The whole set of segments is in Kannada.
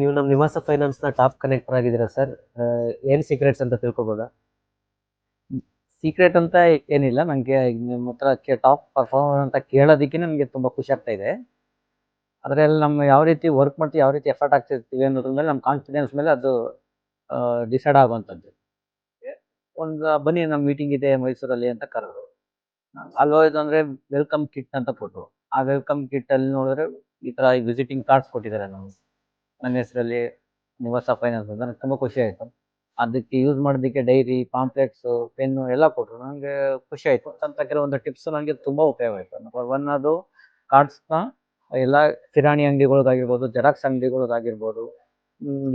ನೀವು ನಮ್ಮ ನಿವಾಸ ಫೈನಾನ್ಸ್ನ ಟಾಪ್ ಕನೆಕ್ಟರ್ ಆಗಿದ್ದೀರಾ ಸರ್ ಏನ್ ಸೀಕ್ರೆಟ್ಸ್ ಅಂತ ತಿಳ್ಕೊಬೋದಾ? ಸೀಕ್ರೆಟ್ ಅಂತ ಏನಿಲ್ಲ ನನಗೆ ನಿಮ್ಮ ಹತ್ರ ಟಾಪ್ ಪರ್ಫಾರ್ಮರ್ ಅಂತ ಕೇಳೋದಕ್ಕೆ ನನಗೆ ತುಂಬ ಖುಷಿ ಆಗ್ತಾ ಇದೆ. ಅದರಲ್ಲಿ ನಮ್ಮ ಯಾವ ರೀತಿ ವರ್ಕ್ ಮಾಡ್ತೀವಿ, ಯಾವ ರೀತಿ ಎಫರ್ಟ್ ಆಗ್ತಿರ್ತೀವಿ ಅನ್ನೋದ್ರ ಮೇಲೆ ನಮ್ಮ ಕಾನ್ಫಿಡೆನ್ಸ್ ಮೇಲೆ ಅದು ಡಿಸೈಡ್ ಆಗುವಂಥದ್ದು. ಒಂದು ಬನ್ನಿ ನಮ್ಮ ಮೀಟಿಂಗ್ ಇದೆ ಮೈಸೂರಲ್ಲಿ ಅಂತ ಕರೆದ್ರು. ಅಲ್ಲಿ ಹೋಯ್ತು ಅಂದರೆ ವೆಲ್ಕಮ್ ಕಿಟ್ ಅಂತ ಕೊಟ್ಟರು ಆ ವೆಲ್ಕಮ್ ಕಿಟ್ ಅಲ್ಲಿ ನೋಡಿದ್ರೆ ಈ ಥರ ವಿಸಿಟಿಂಗ್ ಕಾರ್ಡ್ಸ್ ಕೊಟ್ಟಿದ್ದಾರೆ ನಾವು ನನ್ನ ಹೆಸರಲ್ಲಿ ನಿವಾಸ ಫೈನಾನ್ಸ್ ಅಂತ ನನಗೆ ತುಂಬ ಖುಷಿ ಆಯಿತು. ಅದಕ್ಕೆ ಯೂಸ್ ಮಾಡೋದಕ್ಕೆ ಡೈರಿ ಪಾಂಪ್ಲೆಟ್ಸು ಪೆನ್ನು ಎಲ್ಲ ಕೊಟ್ಟರು ನನಗೆ ಖುಷಿ ಆಯಿತು. ಅಂತ ಕೆಲವೊಂದು ಟಿಪ್ಸ್ ನನಗೆ ತುಂಬ ಉಪಯೋಗ ಆಯಿತು. ನಂಬರ್ ಒನ್ ಅದು ಕಾರ್ಡ್ಸ್ನ ಎಲ್ಲ ಕಿರಾಣಿ ಅಂಗಡಿಗಳಿಗಾಗಿರ್ಬೋದು ಜೆರಾಕ್ಸ್ ಅಂಗಡಿಗಳಿಗಾಗಿರ್ಬೋದು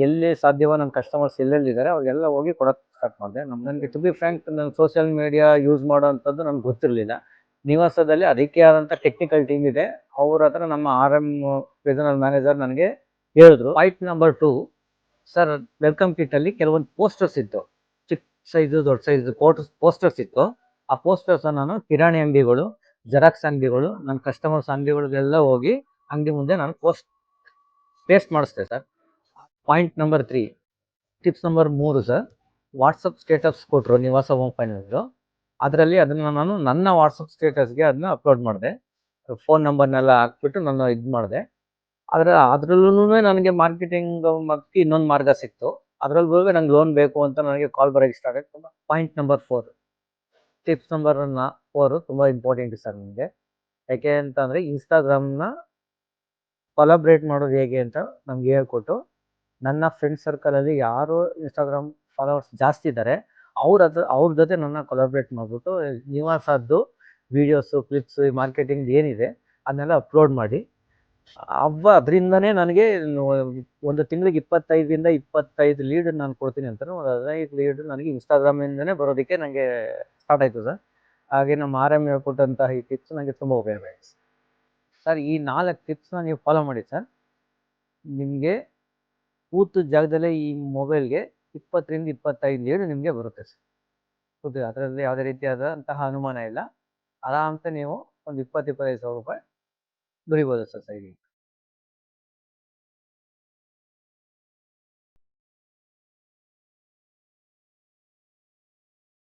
ಎಲ್ಲಿ ಸಾಧ್ಯವೋ ನನ್ನ ಕಸ್ಟಮರ್ಸ್ ಎಲ್ಲೆಲ್ಲಿದ್ದಾರೆ ಅವ್ರಿಗೆಲ್ಲ ಹೋಗಿ ಕೊಡೋಕ್ಕೆ ಸ್ಟಾರ್ಟ್ ಮಾಡಿದೆ. ನಮ್ಮ ನನಗೆ ಟು ಬಿ ಫ್ರ್ಯಾಂಕ್ ನಾನು ಸೋಷಿಯಲ್ ಮೀಡಿಯಾ ಯೂಸ್ ಮಾಡೋವಂಥದ್ದು ನನಗೆ ಗೊತ್ತಿರಲಿಲ್ಲ. ನಿವಾಸದಲ್ಲಿ ಅದಕ್ಕೆ ಆದಂಥ ಟೆಕ್ನಿಕಲ್ ಟೀಮ್ ಇದೆ. ಅವ್ರ ಹತ್ರ ನಮ್ಮ ಆರ್ ಎಂ ರೀಜನಲ್ ಮ್ಯಾನೇಜರ್ ನನಗೆ ಹೇಳಿದ್ರು. Point number two sir welcome ಕಿಟ್ಟಲ್ಲಿ ಕೆಲವೊಂದು ಪೋಸ್ಟರ್ಸ್ ಇತ್ತು. ಚಿಕ್ಕ ಸೈಜು ದೊಡ್ಡ ಸೈಜ್ ಪೋಸ್ಟರ್ಸ್ ಇತ್ತು. ಆ ಪೋಸ್ಟರ್ಸ್ ನಾನು ಕಿರಾಣಿ ಅಂಗಡಿಗಳು ಜೆರಾಕ್ಸ್ ಅಂಗಡಿಗಳು ನನ್ನ ಕಸ್ಟಮರ್ಸ್ ಅಂಗಡಿಗಳಿಗೆಲ್ಲ ಹೋಗಿ ಅಂಗಡಿ ಮುಂದೆ ನಾನು post paste ಮಾಡಿಸ್ದೆ sir point number three tips number ಮೂರು ಸರ್ ವಾಟ್ಸಪ್ ಸ್ಟೇಟಸ್ ಕೊಟ್ಟರು ನಿವಾಸ ಹೋಮ್ ಫೈನಾನ್ಸು ಅದರಲ್ಲಿ ಅದನ್ನು ನಾನು ನನ್ನ ವಾಟ್ಸಪ್ ಸ್ಟೇಟಸ್ಗೆ ಅದನ್ನ ಅಪ್ಲೋಡ್ ಮಾಡಿದೆ. ಫೋನ್ ನಂಬರ್ನೆಲ್ಲ ಹಾಕ್ಬಿಟ್ಟು ನಾನು ಇದು ಮಾಡಿದೆ. ಆದರೆ ಅದರಲ್ಲೂ ನನಗೆ ಮಾರ್ಕೆಟಿಂಗ್ ಮತ್ತು ಇನ್ನೊಂದು ಮಾರ್ಗ ಸಿಕ್ತು. ಅದರಲ್ಲೂ ನಂಗೆ ಲೋನ್ ಬೇಕು ಅಂತ ನನಗೆ ಕಾಲ್ ಬರೋಕ್ಕೆ ಸ್ಟಾರ್ಟ್ ಆಯ್ತು point number four tips number four ತುಂಬ ಇಂಪಾರ್ಟೆಂಟ್ ಸರ್ ನನಗೆ ಯಾಕೆ ಅಂತಂದರೆ ಇನ್ಸ್ಟಾಗ್ರಾಮ್ನ ಕೊಲಾಬ್ರೇಟ್ ಮಾಡೋದು ಹೇಗೆ ಅಂತ ನಮ್ಗೆ ಹೇಳ್ಕೊಟ್ಟು ನನ್ನ ಫ್ರೆಂಡ್ ಸರ್ಕಲಲ್ಲಿ ಯಾರು ಇನ್ಸ್ಟಾಗ್ರಾಮ್ ಫಾಲೋವರ್ಸ್ ಜಾಸ್ತಿ ಇದ್ದಾರೆ ಅವ್ರ ಹತ್ರ ಅವ್ರ ಜೊತೆ ನನ್ನ ಕೊಲಾಬ್ರೇಟ್ ಮಾಡಿಬಿಟ್ಟು ನಿವಾಸದ್ದು ವೀಡಿಯೋಸು ಕ್ಲಿಪ್ಸು ಮಾರ್ಕೆಟಿಂಗ್ ಏನಿದೆ, ಅದನ್ನೆಲ್ಲ ಅಪ್ಲೋಡ್ ಮಾಡಿ. ಅವ್ವ ಅದರಿಂದನೇ ನನಗೆ ಒಂದು ತಿಂಗಳಿಗೆ ಇಪ್ಪತ್ತೈದರಿಂದ ಇಪ್ಪತ್ತೈದು ಲೀಡ್ ನಾನು ಕೊಡ್ತೀನಿ ಅಂತ ಒಂದು ಹದಿನೈದು ಲೀಡ್ ನನಗೆ ಇನ್ಸ್ಟಾಗ್ರಾಮಿಂದನೇ ಬರೋದಕ್ಕೆ ನನಗೆ ಸ್ಟಾರ್ಟ್ ಆಯಿತು ಸರ್. ಹಾಗೆ ನಮ್ಮ ಆರ್ ಎಂ ಕೊಟ್ಟಂತಹ ಈ ಟಿಪ್ಸ್ ನನಗೆ ತುಂಬ ಉಪಯೋಗ ಆಯಿತು ಸರ್. ಈ ನಾಲ್ಕು ಟಿಪ್ಸ್ನ ನೀವು ಫಾಲೋ ಮಾಡಿ ಸರ್. ನಿಮಗೆ ಕೂತು ಜಾಗದಲ್ಲೇ ಈ ಮೊಬೈಲ್ಗೆ ಇಪ್ಪತ್ತರಿಂದ ಇಪ್ಪತ್ತೈದು ಲೀಡ್ ನಿಮಗೆ ಬರುತ್ತೆ ಸರ್. ಕೂತು ಅದರಲ್ಲಿ ಯಾವುದೇ ರೀತಿಯಾದಂತಹ ಅನುಮಾನ ಇಲ್ಲ. ಆರಾಮ್ಸೆ ನೀವು ಒಂದು ಇಪ್ಪತ್ತು, ಇಪ್ಪತ್ತೈದು ಸಾವಿರ ರೂಪಾಯಿ घरी बस असायची